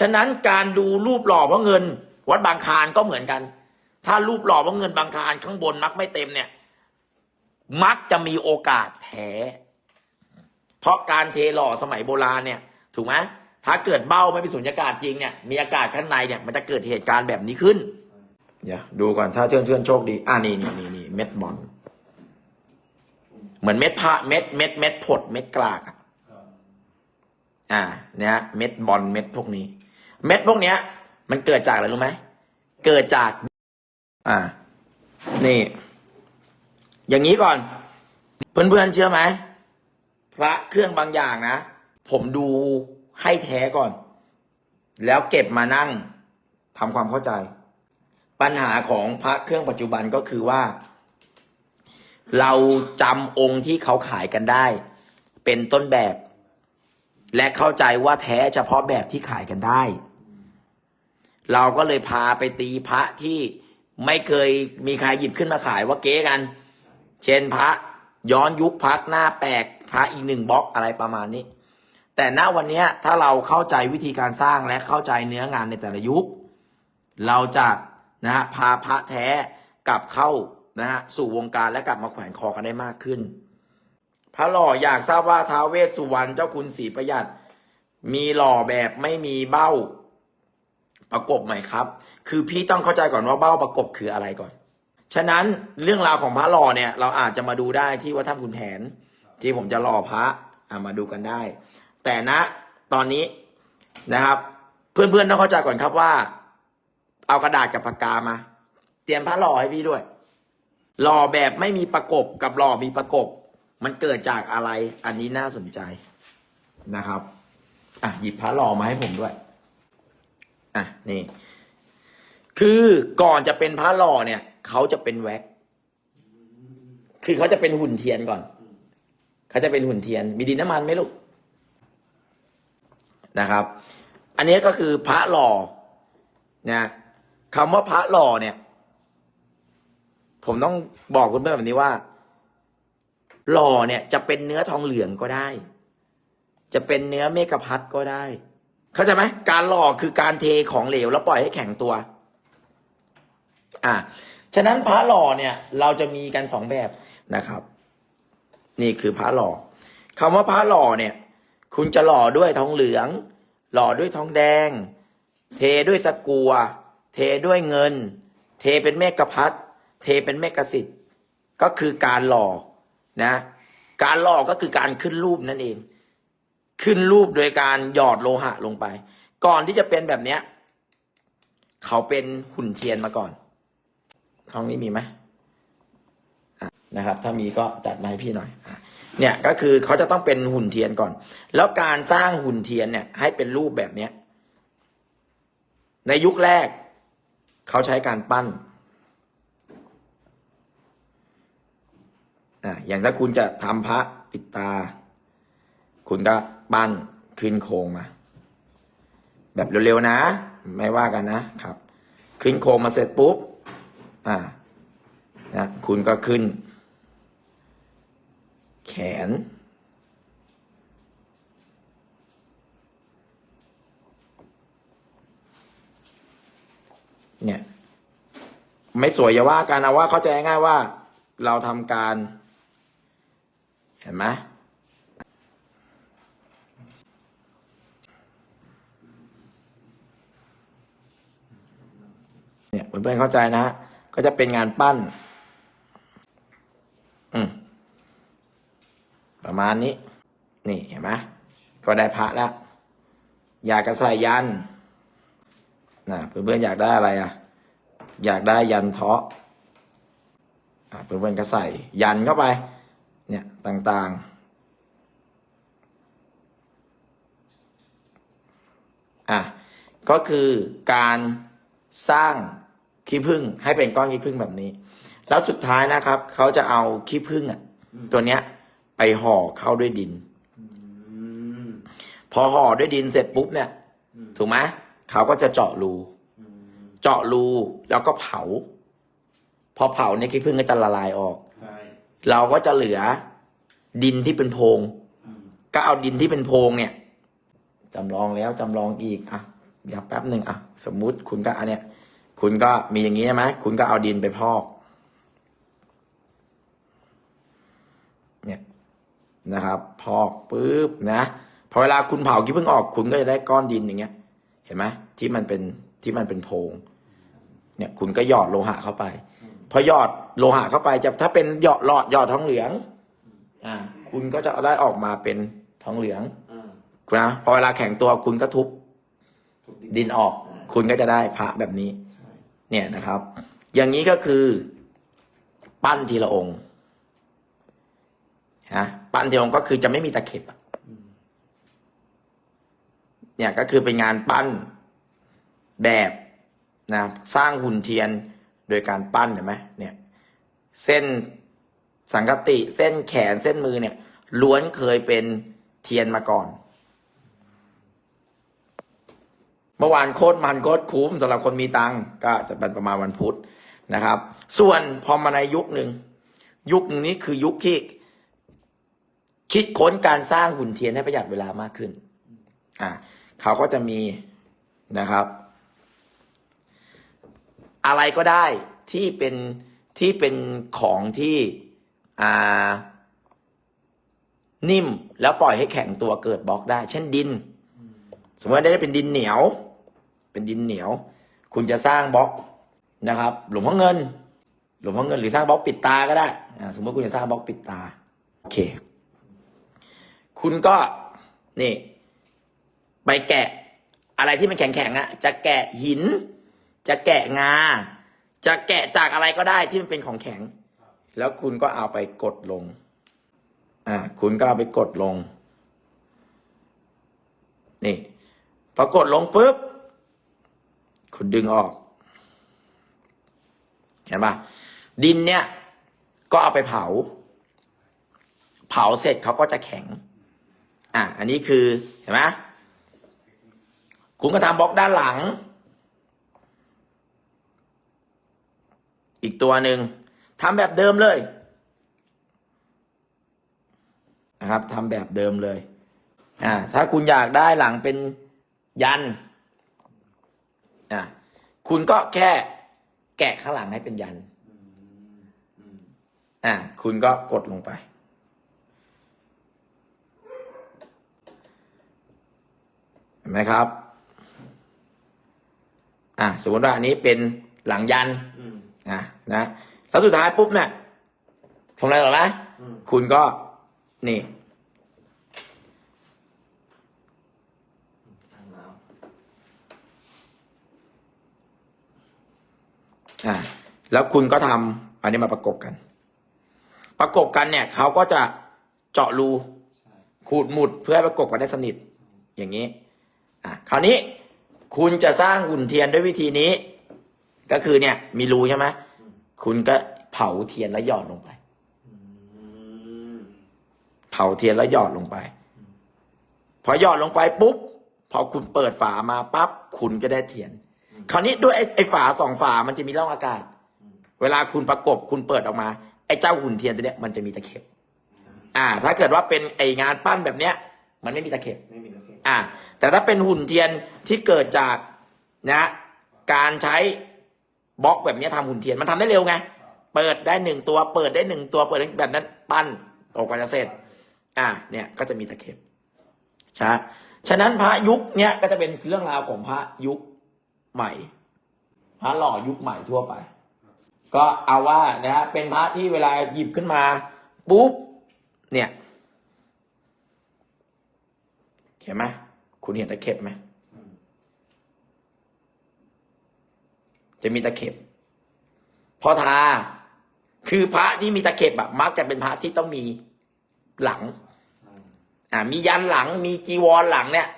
ฉะนั้นการดูรูปหล่อพระเงิน วัดบางคานก็เหมือนกัน ถ้ารูปหล่อพระเงินบางคานข้างบนมักไม่เต็มเนี่ย มักจะมีโอกาสแท้เพราะการเทหล่อสมัยโบราณเนี่ย ถูกไหมถ้าเกิดเบ้าไม่เป็นสุญญากาศจริงเนี่ยมีอากาศข้างในเนี่ยมันจะเกิดเหตุการณ์แบบนี้ขึ้นเดี๋ยวดูก่อนถ้าเชื่อนเชื่อนโชคดีอ่านี่นี่นี่นี่เม็ดบอลเหมือนเม็ดพระเม็ดเม็ดเม็ดผดเม็ดกลากอะอ่า เนี่ยเม็ดบอลเม็ดพวกนี้ เม็ดพวกเนี้ย มันเกิดจากอะไรรู้ไหมเกิดจาก อ่า นี่ อย่างนี้ก่อน เพื่อนๆเชื่อไหมพระเครื่องบางอย่างนะ ผมดูให้แท้ก่อน แล้วเก็บมานั่งทำความเข้าใจ ปัญหาของพระเครื่องปัจจุบันก็คือว่า เราจำองค์ที่เขาขายกันได้ เป็นต้นแบบ และเข้าใจว่าแท้เฉพาะแบบที่ขายกันได้ เราก็เลยพาไปตีพระที่ไม่เคยมีใครหยิบขึ้นมาขายว่าเก๊กัน เช่นพระย้อนยุคพักหน้าแปลกพระอีกหนึ่งบล็อกอะไรประมาณนี้ แต่ณวันนี้ถ้าเราเข้าใจวิธีการสร้างและเข้าใจเนื้องานในแต่ละยุค เราจะนะฮะพาพระแท้กลับเข้านะฮะสู่วงการและกลับมาแขวนคอกันได้มากขึ้น พระหล่ออยากทราบว่าท้าวเวสสุวรรณเจ้าคุณศรีประหยัด มีหล่อแบบไม่มีเบ้า ประกบไหมครับ คือพี่ต้องเข้าใจก่อนว่าเบ้าประกบคืออะไรก่อน ฉะนั้นเรื่องราวของพระหล่อเนี่ย เราอาจจะมาดูได้ที่วัดถ้ำขุนแผน ที่ผมจะหล่อพระอะมาดูกันได้ แต่ณตอนนี้นะครับ เพื่อนๆต้องเข้าใจก่อนครับว่า เอากระดาษกับปากกามา เตรียมพระหล่อให้พี่ด้วยหล่อแบบไม่มีประกบกับหล่อมีประกบ มันเกิดจากอะไร อันนี้น่าสนใจนะครับ อะหยิบพระหล่อมาให้ผมด้วย อะนี่ คือก่อนจะเป็นพระหล่อเนี่ยเขาจะเป็นแว็ก คือเขาจะเป็นหุ่นเทียนก่อนเขาจะเป็นหุ่นเทียน มีดินน้ำมันไหมลูกนะครับ อันนี้ก็คือพระหล่อนะคำว่าพระหล่อเนี่ย ผมต้องบอกคุณเพื่อนแบบนี้ว่า หล่อเนี่ย จะเป็นเนื้อทองเหลืองก็ได้ จะเป็นเนื้อเมกพัดก็ได้ เข้าใจไหมการหล่อคือการเทของเหลวแล้วปล่อยให้แข็งตัว อ่าฉะนั้นพระหล่อเนี่ย เราจะมีกันสองแบบนะครับ นี่คือพระหล่อคำว่าพระหล่อเนี่ย คุณจะหล่อด้วยทองเหลือง หล่อด้วยทองแดง เทด้วยตะกัว เทด้วยเงิน เทเป็นเมกพัดเทเป็นเมกสิทธิ์ก็คือการหล่อนะ การหล่อก็คือการขึ้นรูปนั่นเอง ขึ้นรูปโดยการหยอดโลหะลงไป ก่อนที่จะเป็นแบบเนี้ย เขาเป็นหุ่นเทียนมาก่อน ห้องนี้มีไหมนะครับ ถ้ามีก็จัดมาให้พี่หน่อยเนี่ยก็คือเขาจะต้องเป็นหุ่นเทียนก่อน แล้วการสร้างหุ่นเทียนเนี่ย ให้เป็นรูปแบบเนี้ย ในยุคแรก เขาใช้การปั้นอะอย่างถ้าคุณจะทำพระปิดตา คุณก็ ปั้นขึ้นโครงมา แบบเร็วๆนะ ไม่ว่ากันนะครับ ขึ้นโครงมาเสร็จปุ๊บ อ่า นะ คุณก็ขึ้น แขน เนี่ย ไม่สวยอย่าว่ากันเอาว่าเข้าใจง่ายว่า เราทำการ เห็นไหม เนี่ยเพื่อนๆเข้าใจนะฮะก็จะเป็นงานปั้น อืมประมาณนี้ นี่เห็นไหมก็ได้พระแล้ว อยากจะใส่ยันนะเพื่อนๆอยากได้อะไรอะ อยากได้ยันเทาะอะเพื่อนๆก็ใส่ยันเข้าไป เนี่ยต่างๆ อะ ก็คือการสร้าง ขี้ผึ้งให้เป็นก้อนขี้ผึ้งแบบนี้ แล้วสุดท้ายนะครับ เขาจะเอาขี้ผึ้งอะ ตัวเนี้ย ไปห่อเข้าด้วยดินอืมพอห่อด้วยดินเสร็จปุ๊บเนี่ยอืมถูกไหมเขาก็จะเจาะรูอืมเจาะรูแล้วก็เผา พอเผาเนี่ยขี้ผึ้งก็จะละลายออกใช่เราก็จะเหลือดินที่เป็นโพรงอืมก็เอาดินที่เป็นโพรงเนี่ยจำลองแล้วจำลองอีกอะเดี๋ยวแป๊บหนึ่งอะ สมมุติคุณก็อันเนี้ย คุณก็มีอย่างนี้ใช่ไหมคุณก็เอาดินไปพอก เนี่ยนะครับ พอกปุ๊บนะพอเวลาคุณเผาขี้ผึ้งออก คุณก็จะได้ก้อนดินอย่างเงี้ย เห็นไหมที่มันเป็นที่มันเป็นโพรงเนี่ย คุณก็หยอดโลหะเข้าไป พอหยอดโลหะเข้าไปจะถ้าเป็นหยอดหลอดหยอดทองเหลือง อ่า คุณก็จะได้ออกมาเป็นทองเหลืองอ่านะพอเวลาแข็งตัวคุณก็ทุบถูกดินออก คุณก็จะได้พระแบบนี้ใช่ เนี่ยนะครับ อย่างนี้ก็คือ ปั้นทีละองค์นะปั้นทีละองค์ก็คือจะไม่มีตะเข็บเนี่ยก็คือเป็นงานปั้นแบบนะสร้างหุ่นเทียนโดยการปั้นเห็นไหมเนี่ยเส้นสังกติเส้นแขนเส้นมือเนี่ยล้วนเคยเป็นเทียนมาก่อน เมื่อวานโคตรมันโคตรคุ้มสำหรับคนมีตังก็จะเป็นประมาณวันพุธนะครับ ส่วนพอมาในยุคหนึ่ง ยุคหนึ่งนี้คือยุคที่คิดค้นการสร้างหุ่นเทียนให้ประหยัดเวลามากขึ้น อ่าเขาก็จะมีนะครับ อะไรก็ได้ที่เป็นที่เป็นของที่อ่านิ่มแล้วปล่อยให้แข็งตัวเกิดบล็อกได้ เช่นดิน สมมติได้เป็นดินเหนียว เป็นดินเหนียว คุณจะสร้างบล็อกนะครับ หลวงพ่อเงิน หลวงพ่อเงินหรือสร้างบล็อกปิดตาก็ได้สมมติคุณจะสร้างบล็อกปิดตาโอเค คุณก็นี่ไปแกะอะไรที่มันแข็งๆอะจะแกะหิน จะแกะงา จะแกะจากอะไรก็ได้ที่มันเป็นของแข็ง แล้วคุณก็เอาไปกดลง อ่า คุณก็เอาไปกดลง นี่พอกดลงปุ๊บ คุณดึงออก เห็นปะดินเนี่ย ก็เอาไปเผา เผาเสร็จเขาก็จะแข็ง อะ อันนี้คือเห็นไหมคุณก็ทำบล็อกด้านหลัง อีกตัวหนึ่งทำแบบเดิมเลย นะครับทำแบบเดิมเลย อ่า ถ้าคุณอยากได้หลังเป็นยัน อ่าคุณก็แค่แกะข้างหลังให้เป็นยันอืมอืมอ่าคุณก็กดลงไป เห็นไหมครับ อ่าสมมติว่าอันนี้เป็นหลังยันอืมอะนะแล้วสุดท้ายปุ๊บเนี่ยทำอะไรหรอไหมอืมคุณก็นี่ ทางแล้ว อ่า แล้วคุณก็ทำอันนี้มาประกบกัน ประกบกันเนี่ยเขาก็จะเจาะรูขูดหมุดเพื่อให้ประกบกันได้สนิท อย่างนี้อะคราวนี้คุณจะสร้างหุ่นเทียนด้วยวิธีนี้ ก็คือเนี่ย มีรูใช่ไหมคุณก็เผาเทียนแล้วหยอดลงไปเผาเทียนแล้วหยอดลงไป พอหยอดลงไปปุ๊บพอคุณเปิดฝามาปั๊บคุณก็ได้เทียน คราวนี้ด้วยไอ้ไอ้ฝาสองฝามันจะมีร่องอากาศ เวลาคุณประกบคุณเปิดออกมา ไอ้เจ้าหุ่นเทียนตัวเนี้ยมันจะมีตะเข็บ อ่า ถ้าเกิดว่าเป็นไองานปั้นแบบเนี้ย มันไม่มีตะเข็บ ไม่มีแล้วเข็มอ่า แต่ถ้าเป็นหุ่นเทียนที่เกิดจากนะการใช้บล็อกแบบเนี้ยทำหุ่นเทียนมันทำได้เร็วไง เปิดได้หนึ่งตัว เปิดได้หนึ่งตัว เปิดได้แบบนั้นปั้นออกมาจะเสร็จ อ่า เนี่ยก็จะมีตะเข็บใช่ฉะนั้นพระยุคเนี้ยก็จะเป็นเรื่องราวของพระยุคใหม่ พระหล่อยุคใหม่ทั่วไป ก็เอาว่านะฮะเป็นพระที่เวลาหยิบขึ้นมาปุ๊บเนี่ยเห็นไหมคุณเห็นตะเข็บไหมจะมีตะเข็บพอทา คือพระที่มีตะเข็บอะมักจะเป็นพระที่ต้องมีหลัง อ่า มียันหลัง มีจีวรหลังเนี่ย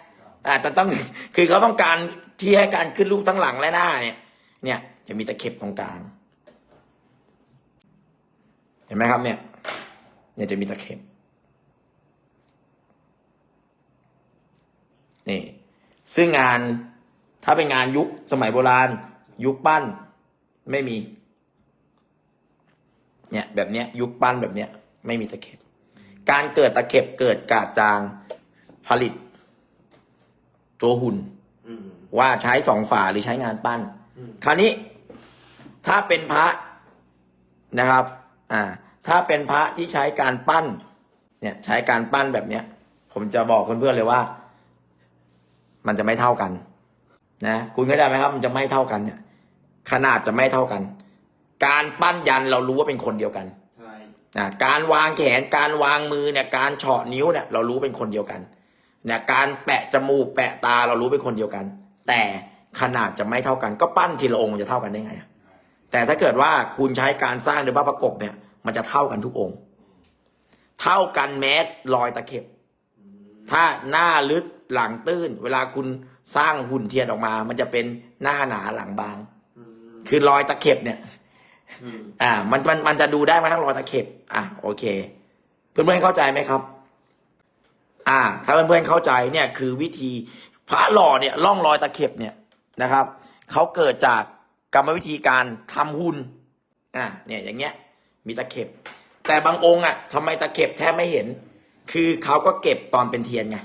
อ่าจะต้องคือเขาต้องการที่ให้การขึ้นรูปทั้งหลังและหน้าเนี่ย เนี่ย จะมีตะเข็บตรงกลาง เห็นไหมครับเนี่ยเนี่ยจะมีตะเข็บนี่ซึ่งงานถ้าเป็นงานยุคสมัยโบราณ ยุคปั้นไม่มี เนี่ยแบบเนี้ย ยุคปั้นแบบเนี้ย ไม่มีตะเข็บ การเกิดตะเข็บเกิดกาดจางผลิต ตัวหุ่นอืมว่าใช้สองฝาหรือใช้งานปั้นอืมคราวนี้ ถ้าเป็นพระนะครับ อ่า ถ้าเป็นพระที่ใช้การปั้น เนี่ยใช้การปั้นแบบเนี้ย ผมจะบอกเพื่อนๆเลยว่า มันจะไม่เท่ากัน นะคุณเข้าใจไหมครับ มันจะไม่เท่ากันเนี่ย ขนาดจะไม่เท่ากัน การปั้นยันเรารู้ว่าเป็นคนเดียวกันใช่นะการวางแขนการวางมือเนี่ยการเฉาะนิ้วเนี่ยเรารู้เป็นคนเดียวกันเนี่ยการแปะจมูกแปะตาเรารู้เป็นคนเดียวกัน แต่ขนาดจะไม่เท่ากัน ก็ปั้นทีละองค์มันจะเท่ากันได้ไงอะ แต่ถ้าเกิดว่าคุณใช้การสร้างหรือว่าประกบเนี่ย มันจะเท่ากันทุกองค์ เท่ากันแม้รอยตะเข็บ ถ้าหน้าลึกหลังตื้น เวลาคุณสร้างหุ่นเทียนออกมา มันจะเป็นหน้าหนาหลังบางอืมคือรอยตะเข็บเนี่ยอืมอ่า มันมันมันจะดูได้มาทั้งรอยตะเข็บ อะโอเค เพื่อนๆเข้าใจไหมครับ อ่า ถ้าเพื่อนๆเข้าใจเนี่ยคือวิธีพระหล่อเนี่ยล่องรอยตะเข็บเนี่ยนะครับเขาเกิดจาก กรรมวิธีการทำหุ่นอ่าเนี่ยอย่างเงี้ย มีตะเข็บ แต่บางองค์อะทำไมตะเข็บแทบไม่เห็น คือเขาก็เก็บตอนเป็นเทียนไง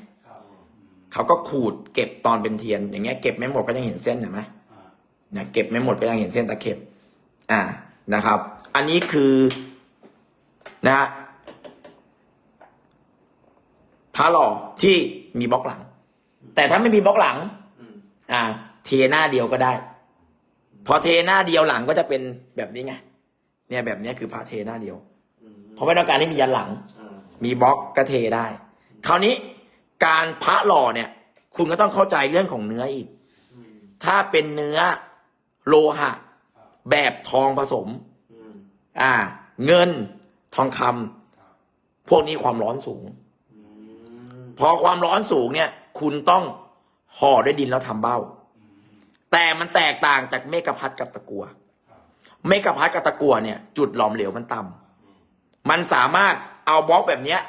เขาก็ขูดเก็บตอนเป็นเทียน อย่างเงี้ยเก็บไม่หมดก็ยังเห็นเส้นเห็นไหมเนี่ยเก็บไม่หมดก็ยังเห็นเส้นตะเข็บ อ่านะครับ อันนี้คือนะฮะพระหล่อที่มีบล็อกหลัง แต่ถ้าไม่มีบล็อกหลัง อ่า เทหน้าเดียวก็ได้ พอเทหน้าเดียวหลังก็จะเป็นแบบนี้ไงเนี่ยแบบเนี้ยคือพระเทหน้าเดียวอืมเพราะไม่ต้องการให้มียันหลังอ่ามีบล็อกก็เทได้ คราวนี้การพระหล่อเนี่ย คุณก็ต้องเข้าใจเรื่องของเนื้ออีกอืมถ้าเป็นเนื้อโลหะ แบบทองผสมอืมอ่า เงินทองคำพวกนี้ความร้อนสูงอืมพอความร้อนสูงเนี่ย คุณต้องห่อด้วยดินแล้วทำเบ้า แต่มันแตกต่างจากเมกะพัดกับตะกัวเมกะพัดกับตะกัวเนี่ย จุดหลอมเหลวมันต่ำมันสามารถเอาบล็อกแบบเนี้ย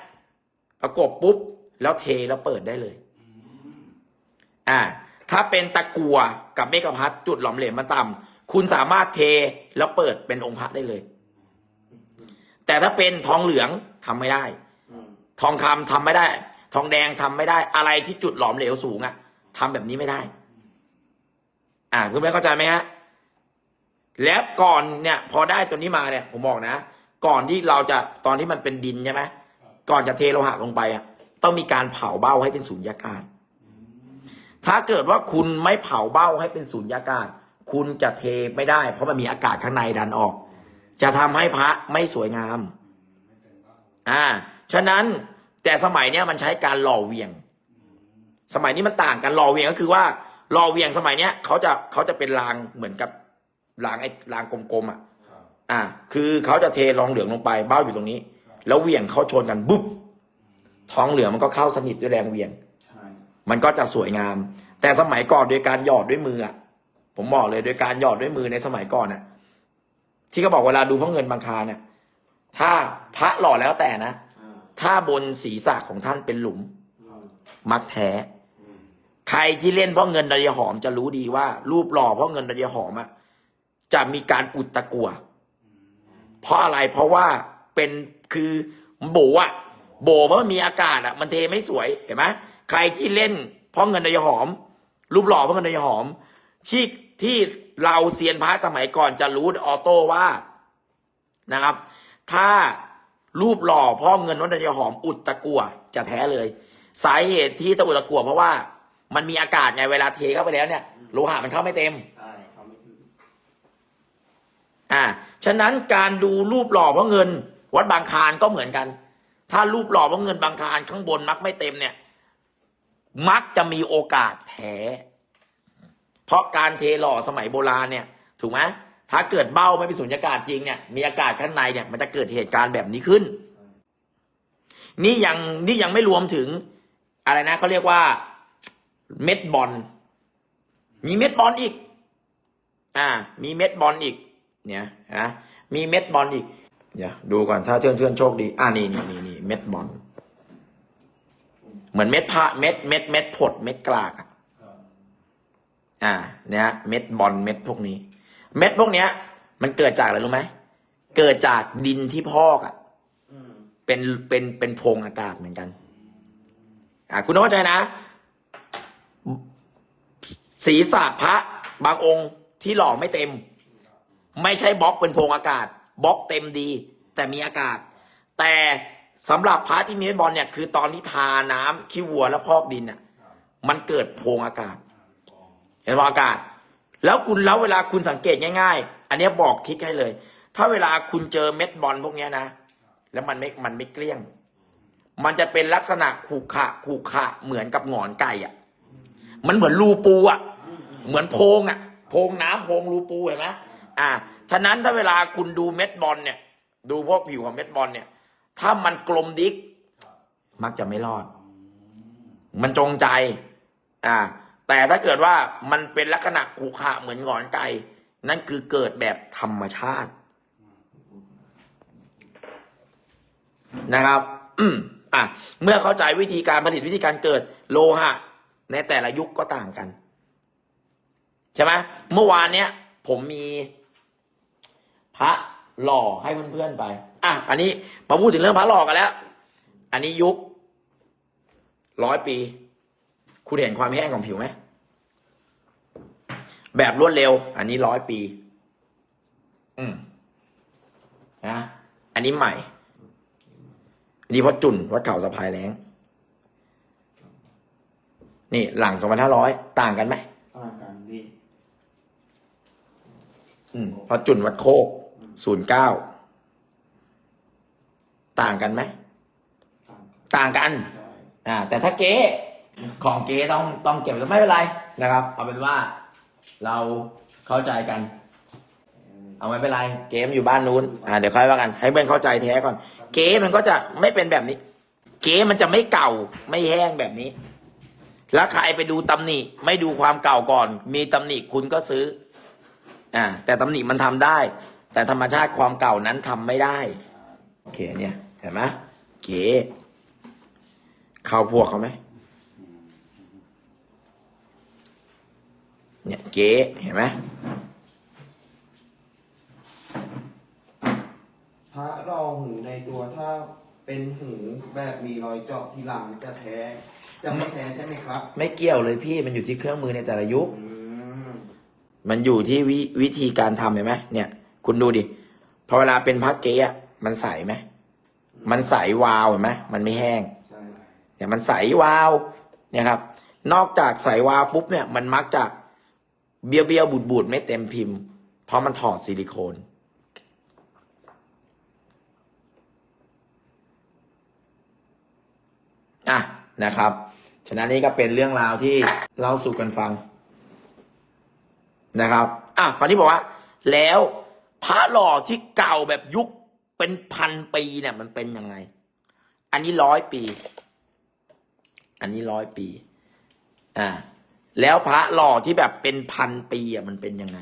ประกบปุ๊บ แล้วเทแล้วเปิดได้เลย อ่า ถ้าเป็นตะกัวกับเมกะพัดจุดหลอมเหลวมันต่ำคุณสามารถเทแล้วเปิดเป็นองค์พระได้เลย แต่ถ้าเป็นทองเหลืองทำไม่ได้อืมทองคำทำไม่ได้ ทองแดงทำไม่ได้ อะไรที่จุดหลอมเหลวสูงอะทำแบบนี้ไม่ได้ อ่าเพื่อนๆเข้าใจไหมฮะแล้วก่อนเนี่ย พอได้ตัวนี้มาเนี่ย ผมบอกนะ ก่อนที่เราจะตอนที่มันเป็นดินใช่ไหมก่อนจะเทโลหะลงไปอะต้องมีการเผาเบ้าให้เป็นสูญญากาศ ถ้าเกิดว่าคุณไม่เผาเบ้าให้เป็นสูญญากาศ คุณจะเทไม่ได้ เพราะมันมีอากาศข้างในดันออก จะทำให้พระไม่สวยงาม อ่า ฉะนั้นแต่สมัยเนี้ยมันใช้การหล่อเวียง สมัยนี้มันต่างกันหล่อเวียงก็คือว่า หล่อเวียงสมัยเนี้ยเขาจะเขาจะเป็นรางเหมือนกับรางไอ้รางกลมๆอะอ่า คือเขาจะเทรองเหลืองลงไปเบ้าอยู่ตรงนี้ แล้วเหวี่ยงเข้าชนกันบุ๊บทองเหลืองมันก็เข้าสนิทด้วยแรงเหวี่ยงใช่มันก็จะสวยงาม แต่สมัยก่อนโดยการหยอดด้วยมืออะผมบอกเลยโดยการหยอดด้วยมือในสมัยก่อนน่ะ ที่เขาบอกเวลาดูพระเงินบางคาเนี่ยถ้าพระหล่อแล้วแต่นะอ่าถ้าบนศีรษะของท่านเป็นหลุมอืมมักแท้อืม ใครที่เล่นพ่อเงินดอยหอมจะรู้ดีว่า รูปหล่อพ่อเงินดอยหอมอะจะมีการอุดตะกัว เพราะอะไรเพราะว่าเป็นคือโบอะโบเพราะมันมีอากาศอะมันเทไม่สวยเห็นไหมใครที่เล่นพ่อเงินดอยหอม รูปหล่อพ่อเงินดอยหอม ที่ที่เราเซียนพระสมัยก่อนจะรู้ออโต้ว่านะครับ ถ้ารูปหล่อพ่อเงินวัดดอยหอมอุดตะกัวจะแท้เลย สาเหตุที่ต้องอุดตะกัวเพราะว่า มันมีอากาศไงเวลาเทเข้าไปแล้วเนี่ยโลหะมันเข้าไม่เต็ม ใช่เขาไม่ถึงอ่า ฉะนั้นการดูรูปหล่อพระเงิน วัดบางคลานก็เหมือนกัน ถ้ารูปหล่อพระเงินบางคลานข้างบนมักไม่เต็มเนี่ย มักจะมีโอกาสแท้เพราะการเทหล่อสมัยโบราณเนี่ย ถูกไหมถ้าเกิดเบ้าไม่เป็นสุญญากาศจริงเนี่ยมีอากาศข้างในเนี่ยมันจะเกิดเหตุการณ์แบบนี้ขึ้น นี่ยังนี่ยังไม่รวมถึงอะไรนะเขาเรียกว่า เม็ดบอล มีเม็ดบอลอีก อ่า มีเม็ดบอลอีก เนี่ยนะมีเม็ดบอลอีก เดี๋ยวดูก่อนถ้าเชื่อนเชื่อนโชคดี อ่านี่นี่นี่นี่เม็ดบอล เหมือนเม็ดผ้าเม็ดเม็ดเม็ดผดเม็ดกลากอะอ่า เนี่ยเม็ดบอลเม็ดพวกนี้ เม็ดพวกเนี้ย มันเกิดจากอะไรรู้ไหมเกิดจากดินที่พอกอะเป็นเป็นเป็นโพรงอากาศเหมือนกัน อ่าคุณต้องเข้าใจนะ ศีรษะพระบางองค์ที่หล่อไม่เต็ม ไม่ใช่บล็อกเป็นโพรงอากาศบล็อกเต็มดี แต่มีอากาศ แต่สำหรับพระที่มีเม็ดบอลเนี่ยคือตอนที่ทาน้ำขี้วัวแล้วพอกดินอะมันเกิดโพรงอากาศ เห็นว่าอากาศ แล้วคุณแล้วเวลาคุณสังเกตง่าย ๆ อันนี้บอกทิกให้เลย ถ้าเวลาคุณเจอเม็ดบอลพวกนี้นะ แล้วมันไม่มันไม่เกลี้ยง มันจะเป็นลักษณะขูขะขูขะเหมือนกับหงอนไก่อะ มันเหมือนรูปูอะ เหมือนโพงอะ โพงน้ำโพงรูปูเห็นไหมอ่า ฉะนั้นถ้าเวลาคุณดูเม็ดบอลเนี่ย ดูพวกผิวของเม็ดบอลเนี่ย ถ้ามันกลมดิก มักจะไม่รอด มันจงใจ อ่า แต่ถ้าเกิดว่ามันเป็นลักษณะขูขระเหมือนหงอนไก่นั่นคือเกิดแบบธรรมชาติ นะครับ อืมอะ เมื่อเข้าใจวิธีการผลิตวิธีการเกิดโลหะ ในแต่ละยุคก็ต่างกัน ใช่ไหมเมื่อวานเนี้ยผมมีพระหล่อให้เพื่อนๆไป อะ อันนี้มาพูดถึงเรื่องพระหล่อกันแล้ว อันนี้ยุคร้อยปี คุณเห็นความแห้งของผิวไหม แบบรวดเร็ว อันนี้ร้อยปี อืมนะ อันนี้ใหม่ อันนี้พอจุนวัดเก่าสะพายแรง นี่หลังสองพันห้าร้อยต่างกันไหม ต่างกันพี่ อืมพอจุนวัดโคกศูนย์เก้าต่างกันไหม ต่างกันต่างกันใช่อ่าแต่ถ้าเก๊ของเก๊ต้องต้องเก็บไว้ไม่เป็นไรนะครับ เอาเป็นว่าเราเข้าใจกัน เอาไม่เป็นไร เกมอยู่บ้านนู้นอ่าเดี๋ยวค่อยว่ากัน ให้เพื่อนเข้าใจแท้ก่อน เก๊มันก็จะไม่เป็นแบบนี้ เก๊มันจะไม่เก่าไม่แห้งแบบนี้ แล้วใครไปดูตำหนิไม่ดูความเก่าก่อน มีตำหนิคุณก็ซื้อ อ่าแต่ตำหนิมันทำได้ แต่ธรรมชาติความเก่านั้นทำไม่ได้ โอเคเนี่ยเห็นไหมเก๋เข้าพวกเขาไหมเนี่ยเก๋เห็นไหมพระรองหูในตัวถ้าเป็นหูแบบมีรอยเจาะทีหลังจะแท้ จะไม่แท้ใช่ไหมครับ ไม่เกี่ยวเลยพี่มันอยู่ที่เครื่องมือในแต่ละยุค อืม มันอยู่ที่วิวิธีการทำเห็นไหมเนี่ย คุณดูดิพอเวลาเป็นพักเก๊อะมันใสไหมมันใสวาวเห็นไหมมันไม่แห้งใช่เนี่ยมันใสวาวเนี่ยครับ นอกจากใสวาวปุ๊บเนี่ยมันมักจะเบี้ยวเบี้ยวบูดบูดไม่เต็มพิมพ์ เพราะมันถอดซิลิโคนอะนะครับ ฉะนั้นนี่ก็เป็นเรื่องราวที่เล่าสู่กันฟัง นะครับ อะคราวนี้บอกว่า แล้วพระหล่อที่เก่าแบบยุคเป็นพันปีเนี่ยมันเป็นยังไง อันนี้ร้อยปี อันนี้ร้อยปี อ่า แล้วพระหล่อที่แบบเป็นพันปีอะมันเป็นยังไง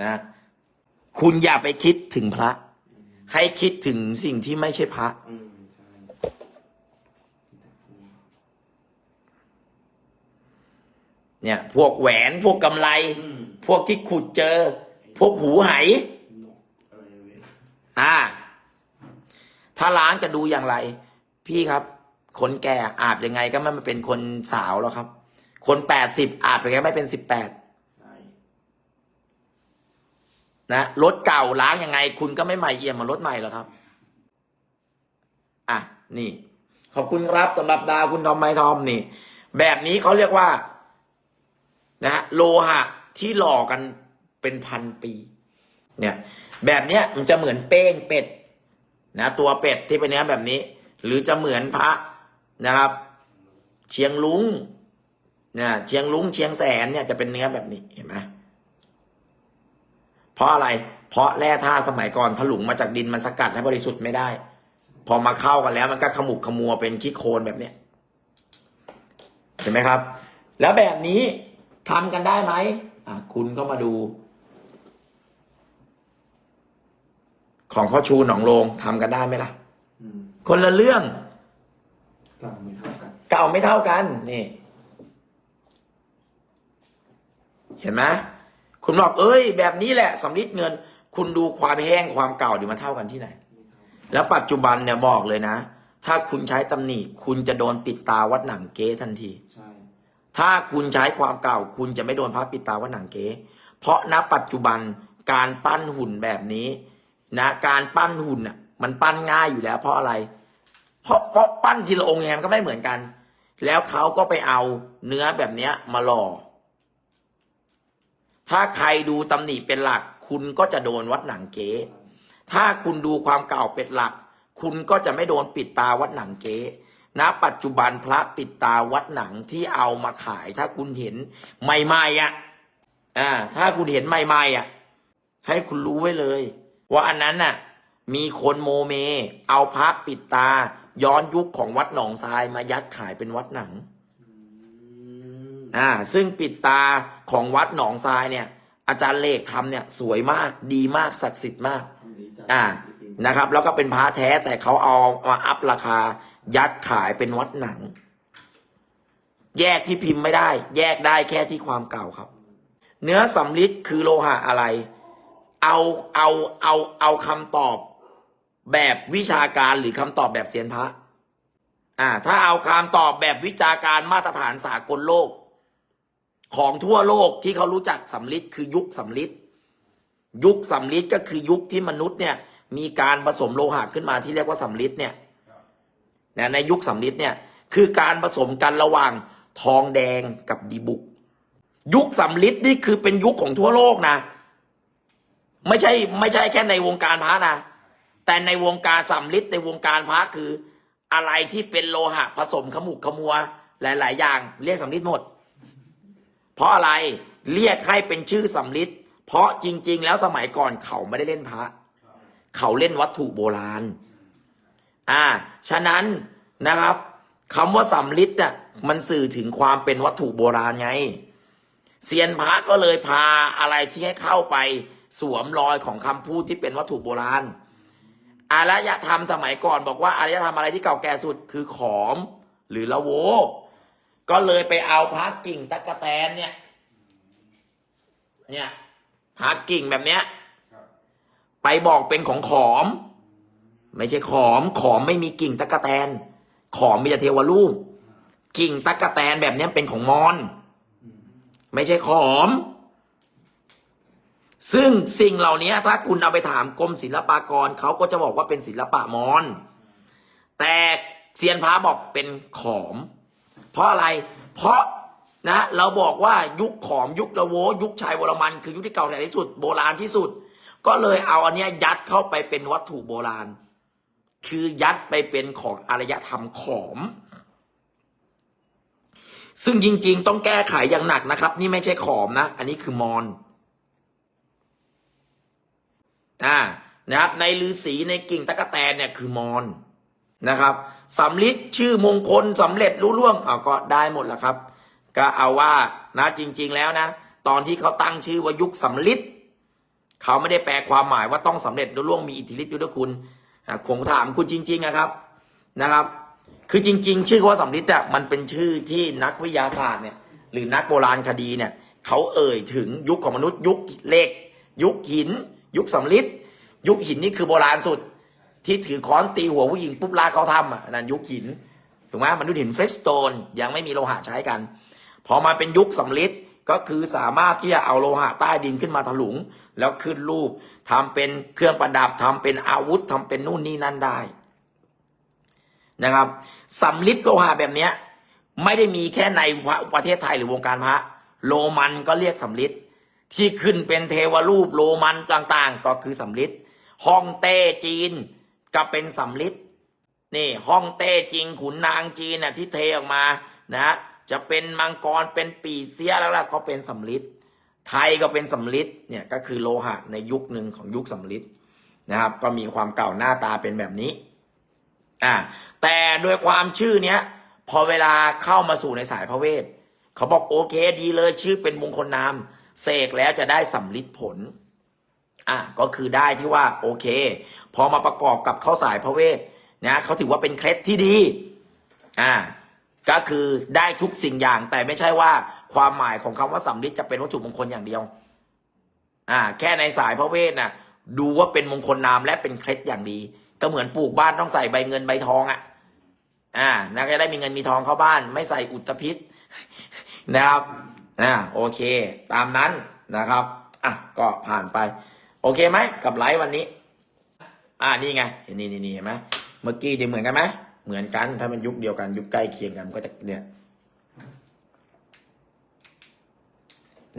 นะ คุณอย่าไปคิดถึงพระ ให้คิดถึงสิ่งที่ไม่ใช่พระ อืมใช่ เนี่ย พวกแหวนพวกกำไลอืมพวกที่ขุดเจอ พวกหูไห้อ่า ถ้าล้างจะดูอย่างไร พี่ครับ คนแก่อาบยังไงก็ไม่มาเป็นคนสาวแล้วครับ คนแปดสิบอาบยังไงไม่เป็นสิบแปดนะรถเก่าล้างยังไง คุณก็ไม่ใหม่เอี่ยมมือนรถใหม่หรอกครับ อะนี่ ขอบคุณครับสำหรับดาวคุณทอมไมทอมนี่ แบบนี้เขาเรียกว่า นะโลหะที่หล่อกันเป็นพันปี เนี่ยแบบเนี้ยมันจะเหมือนเป้งเป็ดนะตัวเป็ดที่เป็นเนื้อแบบนี้ หรือจะเหมือนพระนะครับ เชียงลุงนะเชียงลุงเชียงแสนเนี่ยจะเป็นเนื้อแบบนี้เห็นไหมเพราะอะไร เพราะแร่ธาตุสมัยก่อนถลุงมาจากดินมันสกัดให้บริสุทธิ์ไม่ได้ พอมาเข้ากันแล้วมันก็ขมุกขมัวเป็นขี้โคลนแบบเนี้ยเห็นไหมครับ แล้วแบบนี้ ทำกันได้ไหมอะคุณก็มาดู ของพ่อชูหนองโรงทำกันได้ไหมล่ะอืมคนละเรื่องต่างไม่เท่ากันเก่าไม่เท่ากันนี่ เห็นไหมคุณบอกเอ้ย แบบนี้แหละสำลิดเงิน คุณดูความแห้งความเก่าดิมันเท่ากันที่ไหน แล้วปัจจุบันเนี่ยบอกเลยนะ ถ้าคุณใช้ตำหนิคุณจะโดนปิดตาวัดหนังเก๊ทันทีใช่ ถ้าคุณใช้ความเก่าคุณจะไม่โดนพระปิดตาว่าหนังเก๊เพราะณปัจจุบันการปั้นหุ่นแบบนี้นะการปั้นหุ่นอะมันปั้นง่ายอยู่แล้ว เพราะอะไร เพราะเพราะปั้นทีละองค์แฮมก็ไม่เหมือนกัน แล้วเขาก็ไปเอาเนื้อแบบเนี้ยมาหล่อ ถ้าใครดูตำหนิเป็นหลัก คุณก็จะโดนวัดหนังเก๊ถ้าคุณดูความเก่าเป็นหลัก คุณก็จะไม่โดนปิดตาวัดหนังเก๊ ณปัจจุบันพระปิดตาวัดหนังที่เอามาขาย ถ้าคุณเห็นใหม่ๆอะอ่าถ้าคุณเห็นใหม่ๆอะ ให้คุณรู้ไว้เลย ว่าอันนั้นน่ะ มีคนโมเม เอาพระปิดตา ย้อนยุคของวัดหนองทรายมายัดขายเป็นวัดหนังอืมอ่าซึ่งปิดตาของวัดหนองทรายเนี่ย อาจารย์เลขทำเนี่ย สวยมากดีมากศักดิ์สิทธิ์มากทำดีจังอ่า นะครับ แล้วก็เป็นพระแท้แต่เขาเอามาอัพราคา ยัดขายเป็นวัดหนัง แยกที่พิมพ์ไม่ได้ แยกได้แค่ที่ความเก่าครับ เนื้อสำลิดคือโลหะอะไร เอาเอาเอาเอาคำตอบแบบวิชาการหรือคำตอบแบบเซียนพระอ่า ถ้าเอาคำตอบแบบวิชาการมาตรฐานสากลโลก ของทั่วโลกที่เขารู้จักสำลิดคือยุคสำลิดยุคสำลิดก็คือยุคที่มนุษย์เนี่ย มีการผสมโลหะขึ้นมาที่เรียกว่าสำลิดเนี่ยนะในยุคสำลิดเนี่ยคือการผสมกันระหว่างทองแดงกับดีบุก ยุคสำลิดนี่คือเป็นยุคของทั่วโลกนะ ไม่ใช่ไม่ใช่แค่ในวงการพระนะ แต่ในวงการสำลิดในวงการพระคือ อะไรที่เป็นโลหะผสมขมุกขมัว หลาย ๆ อย่าง เรียกสำลิดหมด เพราะอะไรเรียกให้เป็นชื่อสำลิดเพราะจริง ๆ แล้วสมัยก่อนเขาไม่ได้เล่นพระ เขาเล่นวัตถุโบราณ อ่า ฉะนั้นนะครับคำว่าสำลิดเนี่ยมันสื่อถึงความเป็นวัตถุโบราณไงเซียนพระก็เลยพาอะไรที่ให้เข้าไปสวมรอยของคำพูดที่เป็นวัตถุโบราณอารยธรรมสมัยก่อนบอกว่าอารยธรรมอะไรที่เก่าแก่สุดคือขอมหรือละโว ก็เลยไปเอาพระกิ่งตะกะแตนเนี่ย เนี่ยพระกิ่งแบบเนี้ย ไปบอกเป็นของขอม ไม่ใช่ขอม ขอมไม่มีกิ่งตะกะแตน ขอมมีแต่เทวรูป กิ่งตะกะแตนแบบนี้เป็นของมอน ไม่ใช่ขอม ซึ่งสิ่งเหล่านี้ถ้าคุณเอาไปถามกรมศิลปากรเขาก็จะบอกว่าเป็นศิลปะมอน แต่เซียนพระบอกเป็นขอม เพราะอะไร เพราะนะเราบอกว่ายุคขอมยุคละโว ยุคชายวรมัน คือยุคที่เก่าแก่ที่สุด โบราณที่สุด ก็เลยเอาอันเนี้ยยัดเข้าไปเป็นวัตถุโบราณ คือยัดไปเป็นของอารยธรรมขอม ซึ่งจริง ๆ ต้องแก้ไขอย่างหนักนะครับ นี่ไม่ใช่ขอมนะ อันนี้คือมอนอ่านะครับ ในลือสีในกิ่งตะกะแตนเนี่ยคือมอนนะครับสำลิดชื่อมงคลสำเร็จรู้ล่วงเอาก็ได้หมดแล้วครับ ก็เอาว่านะจริง ๆ แล้วนะ ตอนที่เขาตั้งชื่อว่ายุคสำลิด เขาไม่ได้แปลความหมายว่าต้องสำเร็จรุ่ล่วงมีอิทธิฤทธิ์ยุทธคุณอะคงถามคุณจริง ๆ นะครับนะครับ คือจริง ๆ ชื่อว่าสำลิดอะมันเป็นชื่อที่นักวิทยาศาสตร์เนี่ย หรือนักโบราณคดีเนี่ยเขาเอ่ยถึงยุคของมนุษย์ ยุคเหล็ก ยุคหิน ยุคสำลิดยุคหินนี่คือโบราณสุด ที่ถือค้อนตีหัวผู้หญิงปุ๊บลากเขาทำอะนั่นยุคหินถูกไหมมนุษย์หินเฟสโตนยังไม่มีโลหะใช้กัน พอมาเป็นยุคสำลิด ก็คือสามารถที่จะเอาโลหะใต้ดินขึ้นมาถลุง แล้วขึ้นรูปทำเป็นเครื่องประดับทำเป็นอาวุธทำเป็นนู่นนี่นั่นได้นะครับสำลิดโลหะแบบเนี้ยไม่ได้มีแค่ในประเทศไทยหรือวงการพระ โรมันก็เรียกสำลิดที่ขึ้นเป็นเทวรูปโรมันต่างๆ ก็คือสำลิดฮ่องเต้จีนก็เป็นสำลิดนี่ฮ่องเต้จริงขุนนางจีนน่ะที่เทออกมานะ จะเป็นมังกรเป็นปีเสียแล้วล่ะก็เป็นสำลิดไทยก็เป็นสำลิดเนี่ยก็คือโลหะในยุคหนึ่งของยุคสำลิดนะครับ ก็มีความเก่าหน้าตาเป็นแบบนี้อ่าแต่โดยความชื่อเนี้ยพอเวลาเข้ามาสู่ในสายพระเวทเขาบอกโอเคดีเลยชื่อเป็นมงคลนามเสกแล้วจะได้สำลิดผลอะก็คือได้ที่ว่าโอเค พอมาประกอบกับเข้าสายพระเวทนะเขาถือว่าเป็นเคล็ดที่ดี อ่า ก็คือได้ทุกสิ่งอย่าง แต่ไม่ใช่ว่าความหมายของคำว่าสำลิดจะเป็นวัตถุมงคลอย่างเดียว อ่า แค่ในสายพระเวทน่ะ ดูว่าเป็นมงคลนามและเป็นเคล็ดอย่างดี ก็เหมือนปลูกบ้านต้องใส่ใบเงินใบทองอะ อ่านะก็ได้มีเงินมีทองเข้าบ้าน ไม่ใส่อุตภิษนะครับ อ่า โอเค ตามนั้นนะครับ อะ ก็ผ่านไป โอเคไหมกับไลฟ์วันนี้ อ่า นี่ไงเห็นนี่นี่นี่เห็นไหมเมื่อกี้จะเหมือนกันไหม เหมือนกัน ถ้ามันยุคเดียวกัน ยุคใกล้เคียงกันก็จะเนี่ย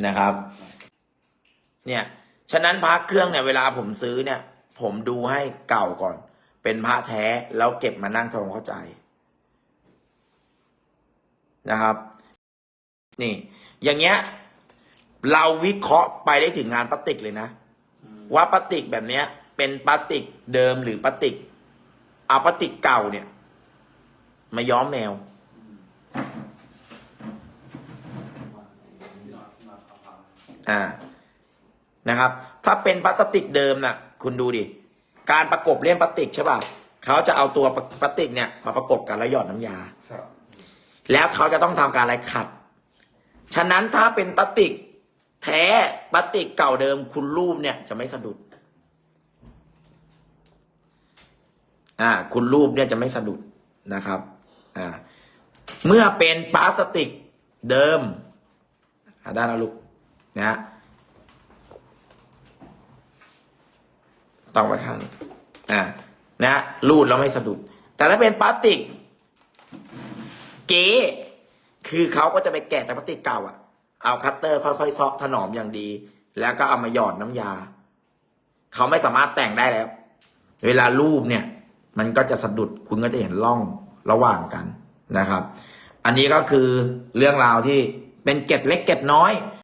นะครับ เนี่ยฉะนั้นพระเครื่องเนี่ยเวลาผมซื้อเนี่ย ผมดูให้เก่าก่อน เป็นพระแท้แล้วเก็บมานั่งทำความเข้าใจนะครับ นี่ อย่างเงี้ย เราวิเคราะห์ไปได้ถึงงานพลาสติกเลยนะ ว่าพลาสติกแบบเนี้ย เป็นพลาสติกเดิมหรือพลาสติกเอาพลาสติกเก่าเนี่ย มาย้อมแมว อ่า นะครับ ถ้าเป็นพลาสติกเดิมน่ะ คุณดูดิ การประกบเลี่ยมพลาสติกใช่ป่ะเขาจะเอาตัวพลาสติกเนี่ย มาประกบกันแล้วหยอดน้ำยาครับแล้วเขาจะต้องทำการอะไรขัด ฉะนั้นถ้าเป็นพลาสติกแท้พลาสติกเก่าเดิมคุณรูปเนี่ยจะไม่สะดุด อ่า คุณรูปเนี่ยจะไม่สะดุดนะครับอ่า เมื่อเป็นพลาสติกเดิมด้านละลูกนะฮะต้องไปข้างนี้อ่านะรูดแล้วไม่สะดุด แต่ถ้าเป็นพลาสติก เก๋คือเขาก็จะไปแกะจากพลาสติกเก่าอะเอาคัตเตอร์ค่อยๆซาะถนอมอย่างดี แล้วก็เอามาหยอดน้ำยา เขาไม่สามารถแต่งได้แล้ว เวลารูปเนี่ย มันก็จะสะดุดคุณก็จะเห็นร่อง ระหว่างกันนะครับ อันนี้ก็คือเรื่องราวที่เป็นเก็ดเล็กเก็ดน้อย